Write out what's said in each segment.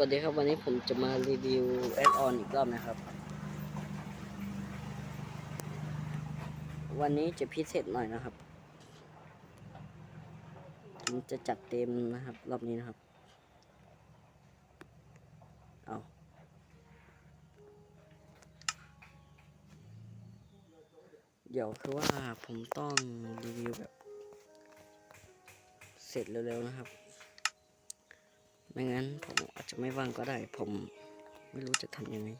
วัสดีครับ วันนี้ผมจะมารีวิวแอดออนอีกรอบนะครับ วันนี้จะพิเศษหน่อยนะครับผมจะจัดเต็มนะครับ รอบนี้นะครับ เอาเดี๋ยวคือว่าผมต้องรีวิวแบบ เสร็จเร็วๆนะครับ ไม่งั้นผมอาจจะไม่ว่างก็ได้ ผมไม่รู้จะทำยังไง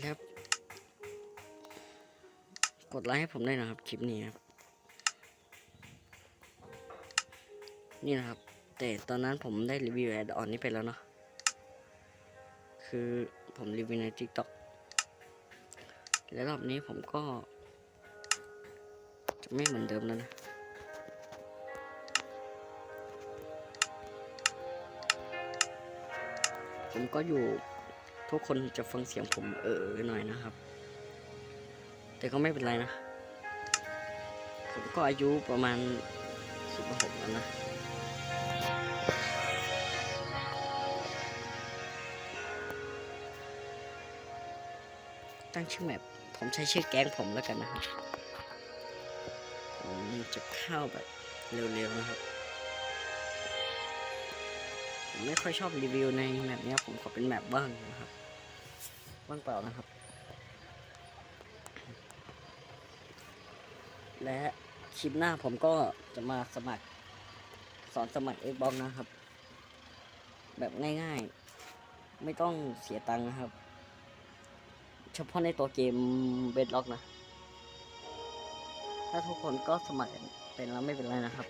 แล้วกดไลค์ให้ผมได้นะครับ คลิปนี้ครับ นี่นะครับ แต่ตอนนั้นผมได้รีวิวแอดออนนี้ไปแล้วเนาะ คือผมรีวิวใน TikTok และรอบนี้ผมก็ จะไม่เหมือนเดิมแล้วนะ ผมก็อยู่ทุกคนจะฟังเสียงผมเออหน่อยนะครับ แต่ก็ไม่เป็นไรนะ ผมก็อายุประมาณสิบหกแล้วนะตั้งชื่อแมปผมใช้ชื่อแก๊งผมแล้วกันนะครับ ผมจะเข้าแบบเร็วๆนะครับ ผมไม่ค่อยชอบรีวิวในแมปนี้ผมขอเป็นแมปบ้างนะครับว่างเปล่านะครับ และคลิปหน้าผมก็จะมาสมัคร สอนสมัคร Xbox นะครับ แบบง่ายๆ ไม่ต้องเสียตังค์นะครับ เฉพาะในตัวเกมเบดล็อกนะ ถ้าทุกคนก็สมัครเป็นแล้วไม่เป็นไรนะครับ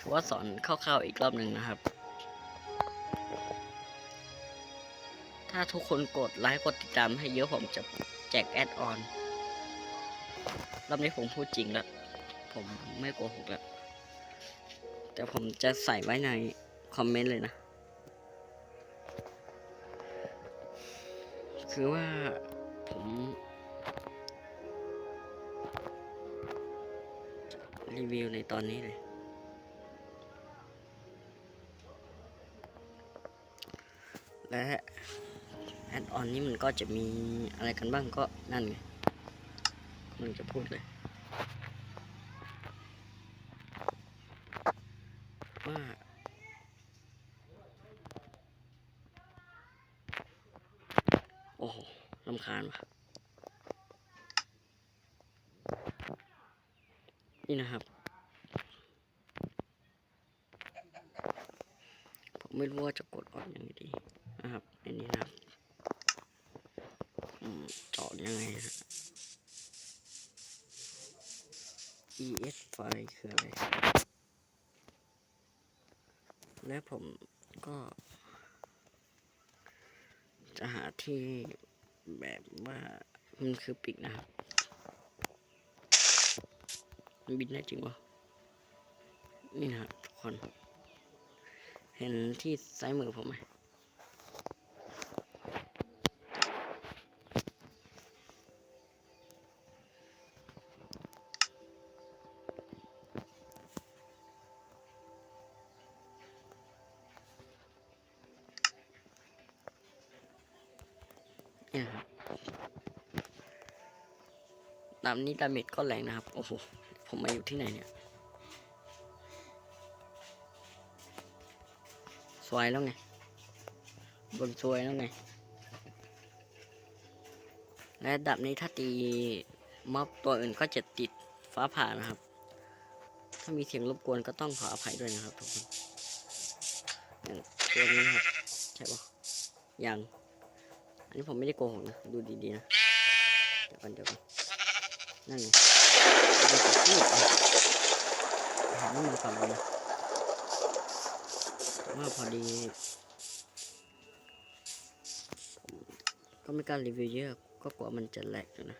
ถือว่าสอนคร่าวๆอีกรอบหนึ่งนะครับ ถ้าทุกคนกดไลค์กดติดตามให้เยอะผมจะแจกแอดออนรอบนี้ผมพูดจริงแล้ว ผมไม่โกหกแล้ว แต่ผมจะใส่ไว้ในคอมเมนต์เลยนะ คือว่าผมรีวิวในตอนนี้เลย และ แอดออนนี้มันก็จะมีอะไรกันบ้างก็นั่นไงมันจะพูดเลยว่าโอ้โหลำคาญว่ะนี่นะครับ ผมไม่รู้ว่าจะกดออกยังไงดีนะครับอันนี้นะครับ มเจาะยังไงฮะ ES ไฟคืออะไร และผมก็ จะหาที่แบบว่ามันคือปีกนะครับมันบินได้จริงวะนี่นะครับทุกคน เห็นที่ซ้ายมือผมไหม นี่ยครับลำนี้ดาเมจก็แรงนะครับ โอ้โห ผมมาอยู่ที่ไหนเนี่ย สวยแล้วไงบนสวยแล้วไง และดับนี้ถ้าตีม็อบตัวอื่นก็จะติดฟ้าผ่านะครับ ถ้ามีเสียงรบกวนก็ต้องขออภัยด้วยนะครับทุกคนอย่างตัวนี้ครับ ใช่ปะยัง อันนี้ผมไม่ได้โกหกนะ ดูดีๆนะ เดี๋ยวกันเดี๋ยวกันนั่นไงมันจะพูดหาว่มันฟังเลยนะว่าพอดีผมก็ไม่กล้ารีวิวเยอะ ก็กลัวมันจะแหลกอยู่นะ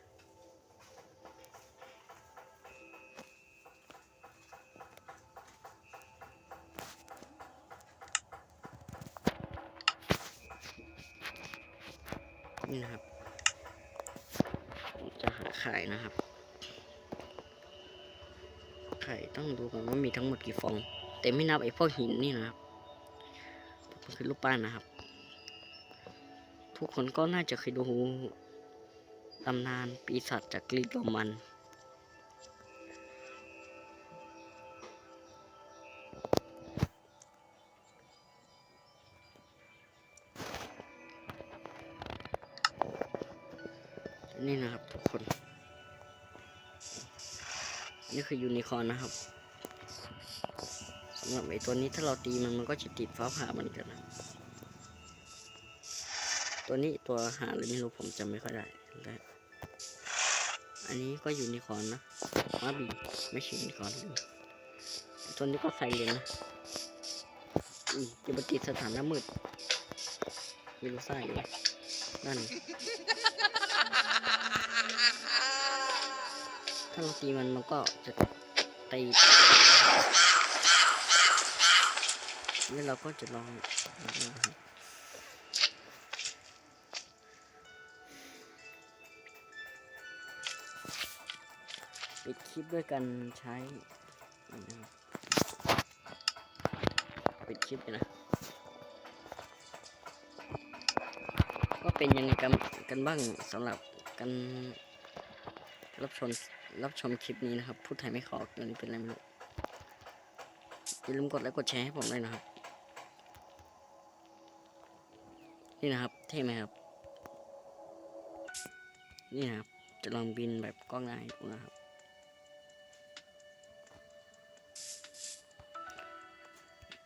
ผมจะหาไข่นะครับ ไข่ต้องดูกันว่ามีทั้งหมดกี่ฟอง แต่ไม่นับไอ้พวกหินนี่นะครับมันคือรูปปั้นนะครับ ทุกคนก็น่าจะเคยดูตำนานปีศาจจากกรีกโรมัน นี่นะครับทุกคน นี่คือยูนิคอร์นนะครับสำหรับไอตัวนี้ถ้าเราตีมันมันก็จะติดฟ้าผ่ามือนกันนะตัวนี้ตัวหาอะไรไม่รู้ผมจำไม่ค่อยได้ได้อันนี้ก็ยูนิคอร์นนะมาบีไม่ใช่ยูนิคอร์นตัวนี้ก็ไซเลนนะอุ้ยจะมาติดสถานะมืดไม่รู้ซ่าอยู่นั่น ถ้าเราตีมันมันก็จะตีแล้วเราก็จะลองปิดคลิปด้วยกันใช้ปิดคลิปเลยนะ ก็เป็นยังไงกันกันบ้างสำหรับกันรับชม รับชมคลิปนี้นะครับ พูดไทยไม่ขอตัวนี้เป็นอะไรไม่รู้อย่าลืมกดไลค์กดแชร์ให้ผมด้วยนะครับ นี่นะครับ เท่ไหมครับ นี่นะครับ จะลองบินแบบกล้องหน้าให้ดูนะครับ